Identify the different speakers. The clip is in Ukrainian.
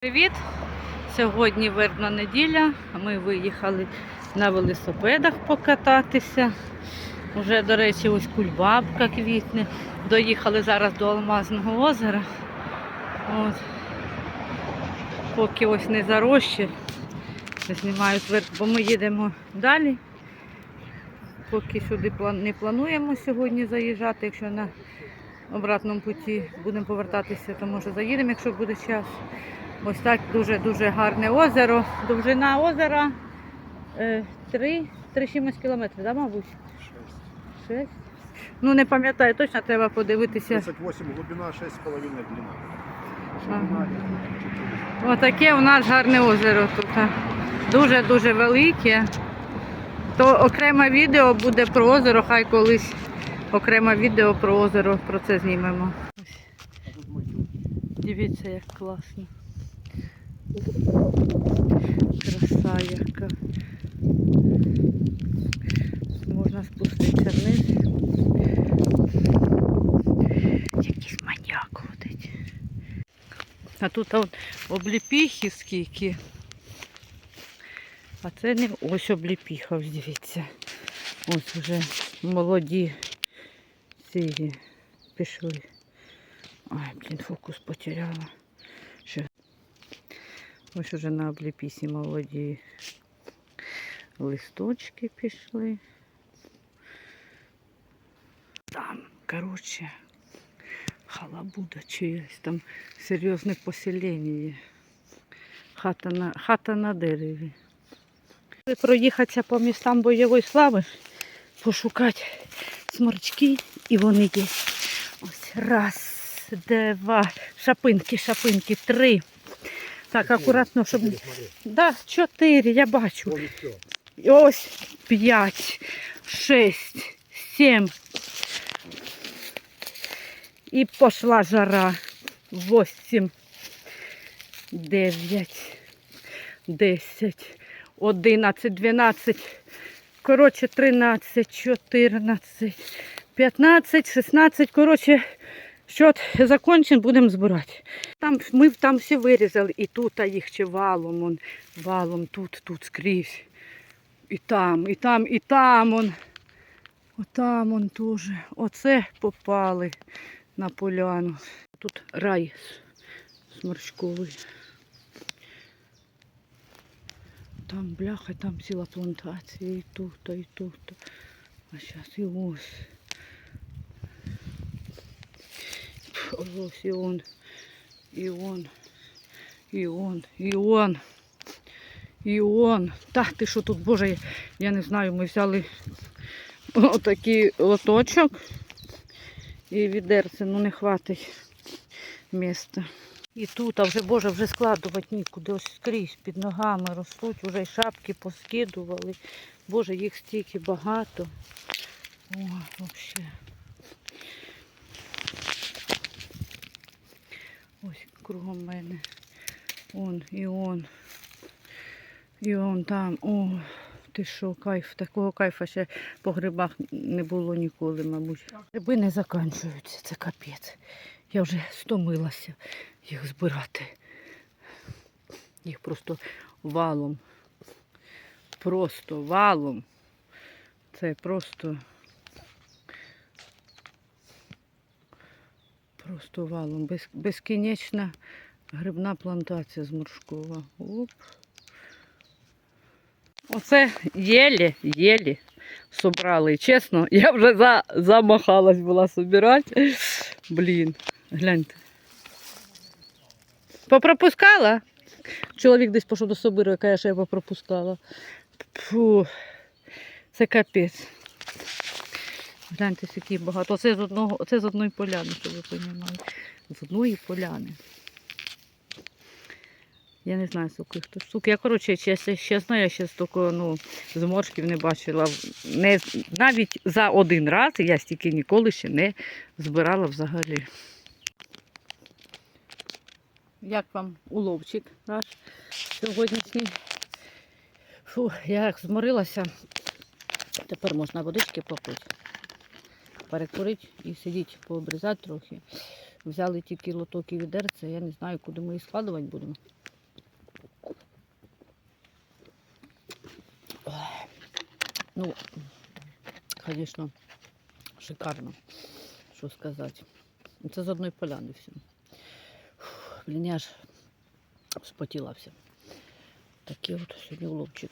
Speaker 1: Привіт! Сьогодні вербна неділя. Ми виїхали на велосипедах покататися. Уже, до речі, ось кульбабка квітне. Доїхали зараз до Алмазного озера. От. Поки ось не зарощі, знімають верх, бо ми їдемо далі. Поки сюди не плануємо сьогодні заїжджати. Якщо на обратному путі будемо повертатися, то може заїдемо, якщо буде час. Ось так дуже-дуже гарне озеро. Довжина озера 3, 3 чимось кілометри, да, мабуть? 6. Ну не пам'ятаю, точно треба подивитися.
Speaker 2: 38 глубина, 6,5 длина.
Speaker 1: Ага. Отаке у нас гарне озеро тут. Дуже-дуже велике. То окреме відео буде про озеро, хай колись окреме відео про озеро, про це знімемо. Дивіться, як класно. Краса яка. Можна спуститися вниз. Якийсь маньяк ходить. А тут от обліпіхи скільки. А це не ось обліпіха, ось дивіться. Ось вже молоді ці пішли. Ай, блін, фокус потеряла. Ось уже на обліпісі молоді листочки пішли. Там, коротше, халабуда чиясь, там серйозне поселення. Хата на, хата на дереві. Проїхатися по містам бойової слави, пошукати сморчки, і вони є. Ось раз, два, шапинки, шапинки, три. Так, акуратно, щоб. Да, чотири, я бачу. Ось п'ять, шесть, сім. І пішла жара. Восім, дев'ять, десять, одинадцять, дванадцять. Коротше, тринадцять, чотирнадцять, п'ятнадцять, шістнадцять. Коротше, счет закончен, будемо збирати. Там, ми там всі вирізали. І тут а їх ще валом, он, валом, тут, тут скрізь. І там, і там, і там он. Отам он теж. Оце попали на поляну. Тут рай сморчковий. Там бляха, там ціла плантація, і тут, і тут. А зараз і ось. Ось і он, і он, і он, і он. І он. Та ти що тут, боже, я не знаю, ми взяли отакий лоточок і відерце, ну не хватить міста. І тут, а вже, боже, вже складувати нікуди. Ось скрізь під ногами ростуть, вже й шапки поскидували. Боже, їх стільки багато. О, взагалі. Ось кругом мене. Он і он. І он там. О, ти що, кайф. Такого кайфа ще по грибах не було ніколи, мабуть. Гриби не закінчуються, це капець. Я вже стомилася їх збирати. Їх просто валом. Просто валом. Це просто. Просто валом. Без, безкінечна грибна плантація зморшкова. Оп. Оце єлі, єлі собрали. Чесно, я вже за, замахалась була собирати. Блін, гляньте. Попропускала? Чоловік десь пішов до собиру, каже, що я попропускала. Фу, це капець. Гляньте, скільки багато. Оце з одного, оце з одної поляни, щоб ви розуміли. З одної поляни. Я не знаю, скільки хто штук. Я, коротше, чесно, чесно, я ще стільки ну, зморшків не бачила. Не, навіть за один раз я стільки ніколи ще не збирала взагалі. Як вам уловчик наш сьогоднішній? Фу, я як зморилася. Тепер можна водички попити перекурити і сидіть, пообрізати трохи. Взяли тільки лоток і відерця, я не знаю, куди ми їх складувати будемо. Ну, звісно, шикарно, що сказати. Це з одної поляни все. Блін, я аж спотіла все. Такий от сьогодні улопчик.